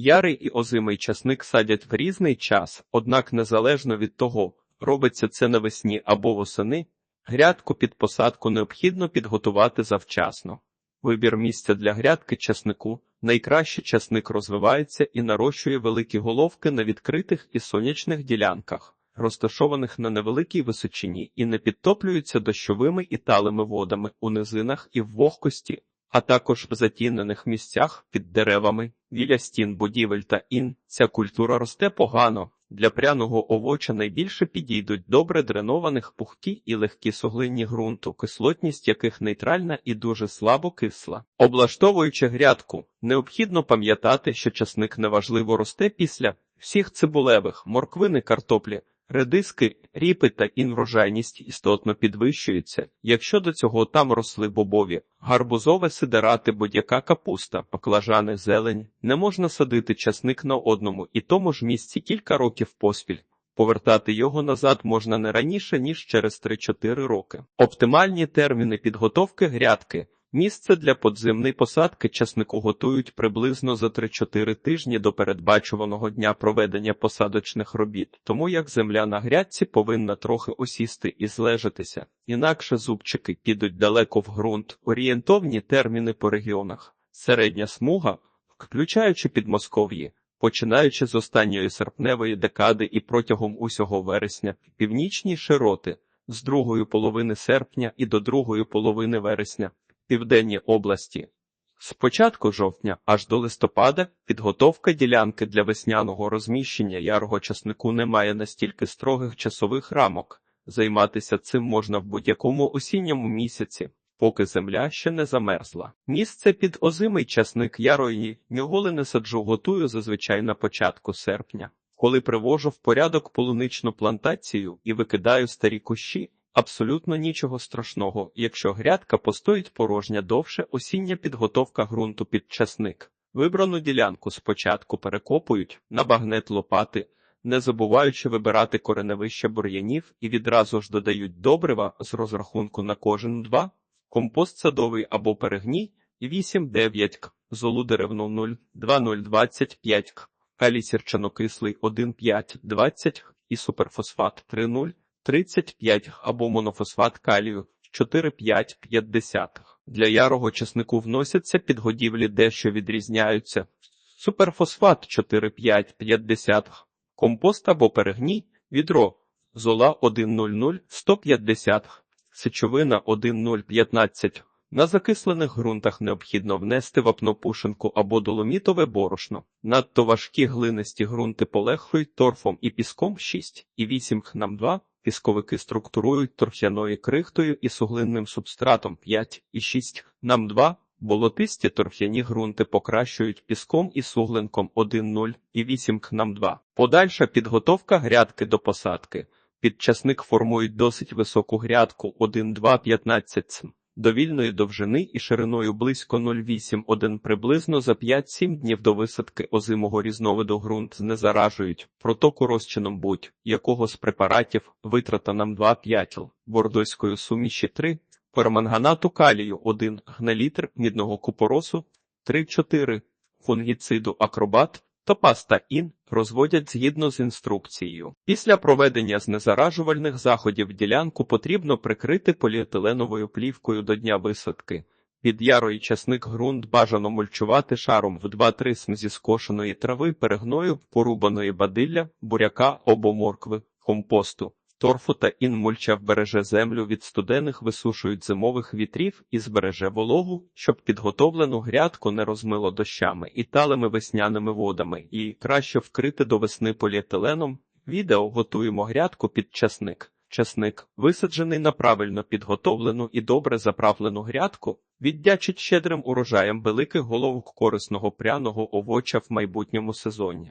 Ярий і озимий часник садять в різний час, однак незалежно від того, робиться це навесні або восени, грядку під посадку необхідно підготувати завчасно. Вибір місця для грядки часнику найкраще часник розвивається і нарощує великі головки на відкритих і сонячних ділянках, розташованих на невеликій височині і не підтоплюються дощовими і талими водами у низинах і в вогкості, а також в затінених місцях під деревами, біля стін будівель та ін. Ця культура росте погано. Для пряного овоча найбільше підійдуть добре дренованих пухкі і легкі суглинні ґрунту, кислотність яких нейтральна і дуже слабо кисла. Облаштовуючи грядку, необхідно пам'ятати, що часник неважливо росте після всіх цибулевих, морквини, картоплі, редиски, ріпи та інврожайність істотно підвищується, якщо до цього там росли бобові, гарбузове сидерати, будь-яка капуста, баклажани, зелень, не можна садити часник на одному і тому ж місці кілька років поспіль. Повертати його назад можна не раніше, ніж через 3-4 роки. Оптимальні терміни підготовки грядки. Місце для подземної посадки часнику готують приблизно за 3-4 тижні до передбачуваного дня проведення посадочних робіт, тому як земля на грядці повинна трохи осісти і злежатися, інакше зубчики підуть далеко в ґрунт. Орієнтовні терміни по регіонах. Середня смуга, включаючи Підмосков'ї, починаючи з останньої серпневої декади і протягом усього вересня, північні широти з другої половини серпня і до другої половини вересня південні області. З початку жовтня аж до листопада підготовка ділянки для весняного розміщення ярого часнику не має настільки строгих часових рамок. Займатися цим можна в будь-якому осінньому місяці, поки земля ще не замерзла. Місце під озимий часник ярої ніколи не саджу готую зазвичай на початку серпня. Коли привожу в порядок полуничну плантацію і викидаю старі кущі, Абсолютно нічого страшного, якщо грядка постоїть порожня довше осіння підготовка ґрунту під часник. Вибрану ділянку спочатку перекопують на багнет лопати, не забуваючи вибирати кореневище бур'янів і відразу ж додають добрива з розрахунку на кожен два, компост садовий або перегній 8-9 к, золу деревну 0, 2-0-25 к, калій сірчанокислий 1-5-20 і суперфосфат 3-0. 35 або монофосфат калію 4,5-50. Для ярого чеснику вносяться підгодівлі дещо відрізняються. Суперфосфат 4,5-50, компост або перегній, відро, зола 1,00 150, сечовина 1,015. На закислених ґрунтах необхідно внести вапнопушинку або доломітове борошно. Надто важкі глинисті ґрунти полегшують торфом і піском 6 і 8 хнам 2 Пісковики структурують торфяною крихтою і суглинним субстратом 5 і 6 нам 2 болотисті торфяні ґрунти покращують піском і суглинком 1,0 і 8 к нам 2 Подальша підготовка грядки до посадки. Під часник формують досить високу грядку 1,2-15 см довільної довжини і шириною близько 0,8-1 приблизно за 5-7 днів до висадки озимого різновиду ґрунт знезаражують протоку розчином будь-якого з препаратів витрата нам 2,5 л, бордоської суміші 3, перманганату калію 1 гналітр мідного купоросу 3-4, фунгіциду акробат Топаз та ін розводять згідно з інструкцією. Після проведення знезаражувальних заходів ділянку потрібно прикрити поліетиленовою плівкою до дня висадки. Під ярої часник ґрунт бажано мульчувати шаром в 2-3 см зі скошеної трави, перегною, порубаної бадилля, буряка або моркви, компосту. Торфу та інмульча вбереже землю від студених висушують зимових вітрів і збереже вологу, щоб підготовлену грядку не розмило дощами і талими весняними водами, і краще вкрити до весни поліетиленом. Відео готуємо грядку під часник. Часник, висаджений на правильно підготовлену і добре заправлену грядку, віддячить щедрим урожаєм великих головок корисного пряного овоча в майбутньому сезоні.